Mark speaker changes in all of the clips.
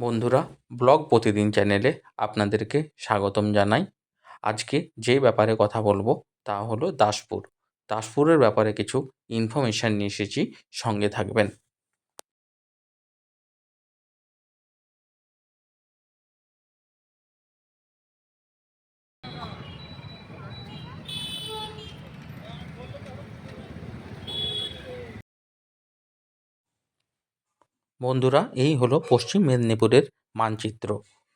Speaker 1: বন্ধুরা, ব্লগ প্রতিদিন চ্যানেলে আপনাদেরকে স্বাগতম জানাই। আজকে যে ব্যাপারে কথা বলব তা হলো দাসপুর। দাসপুরের ব্যাপারে কিছু ইনফরমেশান নিয়ে এসেছি, সঙ্গে থাকবেন। বন্ধুরা, এই হলো পশ্চিম মেদিনীপুরের মানচিত্র।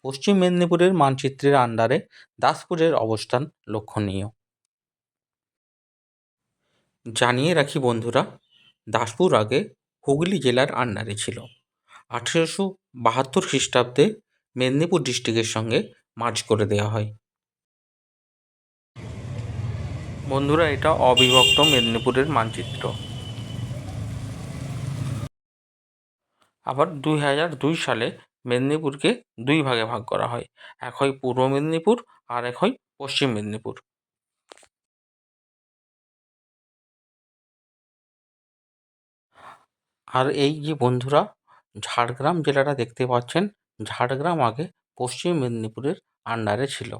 Speaker 1: পশ্চিম মেদিনীপুরের মানচিত্রের আন্ডারে দাসপুরের অবস্থান লক্ষণীয়। জানিয়ে রাখি বন্ধুরা, দাসপুর আগে হুগলি জেলার আন্ডারে ছিল। আঠেরোশো বাহাত্তর খ্রিস্টাব্দে মেদিনীপুর ডিস্ট্রিক্টের সঙ্গে মার্চ করে দেওয়া হয়। বন্ধুরা, এটা অবিভক্ত মেদিনীপুরের মানচিত্র। আবার দুই হাজার দুই সালে মেদিনীপুরকে দুই ভাগে ভাগ করা হয়, এক হয় পূর্ব মেদিনীপুর আর এক হয় পশ্চিম মেদিনীপুর। আর এই যে বন্ধুরা, ঝাড়গ্রাম জেলাটা দেখতে পাচ্ছেন, ঝাড়গ্রাম আগে পশ্চিম মেদিনীপুরের আন্ডারে ছিল।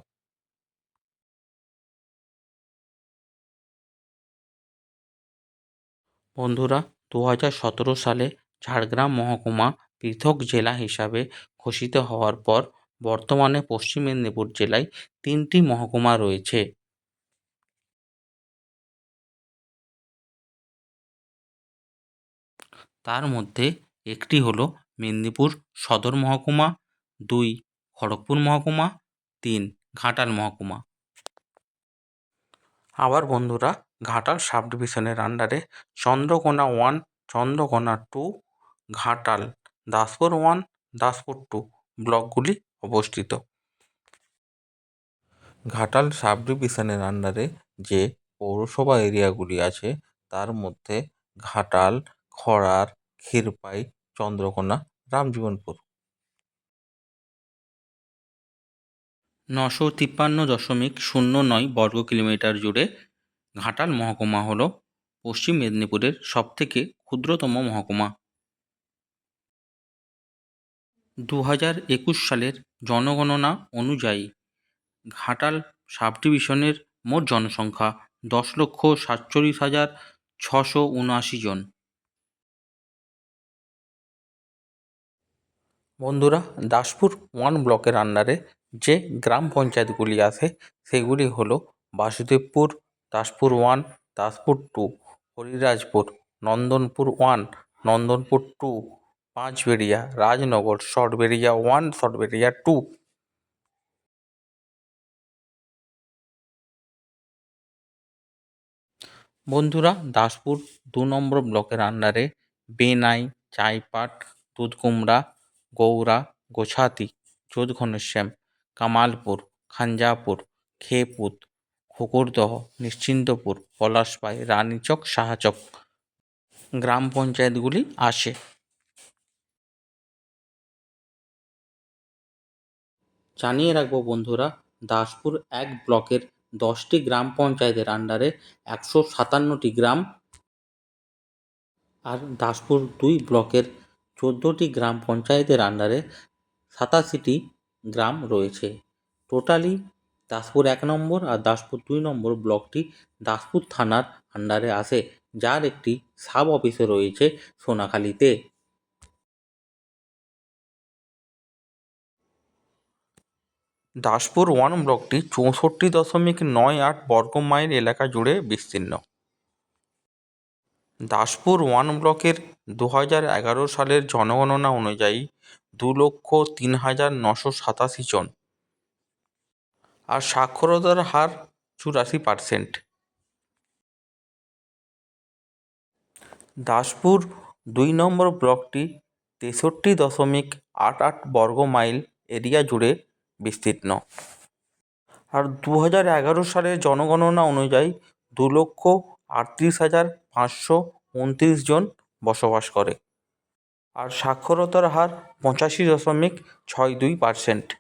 Speaker 1: বন্ধুরা দু হাজার সতেরো সালে ঝাড়গ্রাম মহকুমা পৃথক জেলা হিসাবে ঘোষিত হওয়ার পর বর্তমানে পশ্চিম মেদিনীপুর জেলায় তিনটি মহকুমা রয়েছে। তার মধ্যে একটি হলো মেদিনীপুর সদর মহকুমা, দুই খড়গপুর মহকুমা, তিন ঘাটাল মহকুমা। আবার বন্ধুরা, ঘাটাল সাব ডিভিশনের আন্ডারে Chandrakona one Chandrakona two Ghatal, Daspur one, Daspur two ব্লকগুলি অবস্থিত। ঘাটাল সাব ডিভিশনের আন্ডারে যে পৌরসভা এরিয়াগুলি আছে, তার মধ্যে ঘাটাল, খড়ার, ক্ষীরপাই, চন্দ্রকোনা, রামজীবনপুর। নশো তিপ্পান্ন দশমিক শূন্য নয় বর্গ কিলোমিটার জুড়ে ঘাটাল মহকুমা হল পশ্চিম মেদিনীপুরের সবথেকে ক্ষুদ্রতম মহকুমা। দু হাজার একুশ সালের জনগণনা অনুযায়ী ঘাটাল সাব ডিভিশনের মোট জনসংখ্যা দশ লক্ষ সাতচল্লিশ হাজার ছশো উনআশি জন। বন্ধুরা, দাসপুর ওয়ান ব্লকের আন্ডারে যে গ্রাম পঞ্চায়েতগুলি আছে, সেগুলি হলো Basudevpur, Daspur one, Daspur two, Harirajpur, Nandanpur one, Nandanpur two Panchberia Rajnagar Sarberia one Sarberia two বন্ধুরা, দাসপুর দু নম্বর ব্লকের আন্ডারে বেনাই, চাইপাট, দুধকুমড়া, গৌরা, গোছাতি, যোধঘনশ্যাম, কামালপুর, খাঞ্জাপুর, খেপুত, খুকুরদহ, নিশ্চিন্তপুর পলাশপাই রানীচক, সাহাচক গ্রাম পঞ্চায়েতগুলি আসে। জানিয়ে রাখব বন্ধুরা, দাসপুর এক ব্লকের দশটি গ্রাম পঞ্চায়েতের আন্ডারে একশো সাতান্নটি গ্রাম আর দাসপুর দুই ব্লকের চোদ্দোটি গ্রাম পঞ্চায়েতের আন্ডারে সাতাশিটি গ্রাম রয়েছে। টোটালি দাসপুর এক নম্বর আর দাসপুর দুই নম্বর ব্লকটি দাসপুর থানার আন্ডারে আসে যার একটি সাব অফিসও রয়েছে সোনাখালীতে। দাসপুর ওয়ান ব্লকটি চৌষট্টি দশমিক নয় আট বর্গ মাইল এলাকা জুড়ে বিস্তীর্ণ। দাসপুর ওয়ান ব্লকের দু হাজার এগারো সালের জনগণনা অনুযায়ী দু লক্ষ তিন হাজার নশো সাতাশি জন। আর সাক্ষরতার হার চুরাশি পার্সেন্ট। দাসপুর দুই নম্বর ব্লকটি তেষট্টি দশমিক আট আট বর্গ মাইল এরিয়া জুড়ে বিস্তীর্ণ। আর দু হাজার এগারো সালের জনগণনা অনুযায়ী দু লক্ষ আটত্রিশ হাজার পাঁচশো উনত্রিশ জন বসবাস করে। আর সাক্ষরতার হার পঁচাশি দশমিক ছয় দুই পারসেন্ট।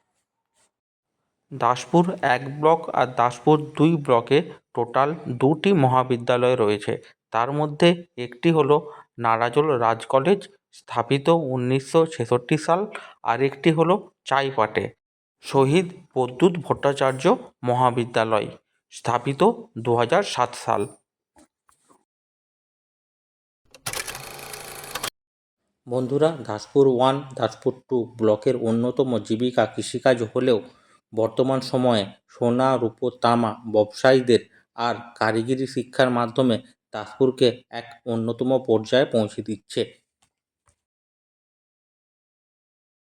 Speaker 1: দাসপুর এক ব্লক আর দাসপুর দুই ব্লকে টোটাল দুটি মহাবিদ্যালয় রয়েছে। তার মধ্যে একটি হলো নারাজল রাজ কলেজ, স্থাপিত উনিশশো ছেষট্টি সাল, আর একটি হলো চাইপাটে। শহীদ প্রদ্যুৎ ভট্টাচার্য মহাবিদ্যালয়, স্থাপিত দু হাজার সাত সাল। বন্ধুরা, দাসপুর ওয়ান, দাসপুর টু ব্লকের অন্যতম জীবিকা কৃষিকাজ হলেও বর্তমান সময়ে সোনা, রূপো, তামা, ব্যবসায়ীদের আর কারিগরি শিক্ষার মাধ্যমে দাসপুরকে এক অন্যতম পর্যায়ে পৌঁছে দিচ্ছে।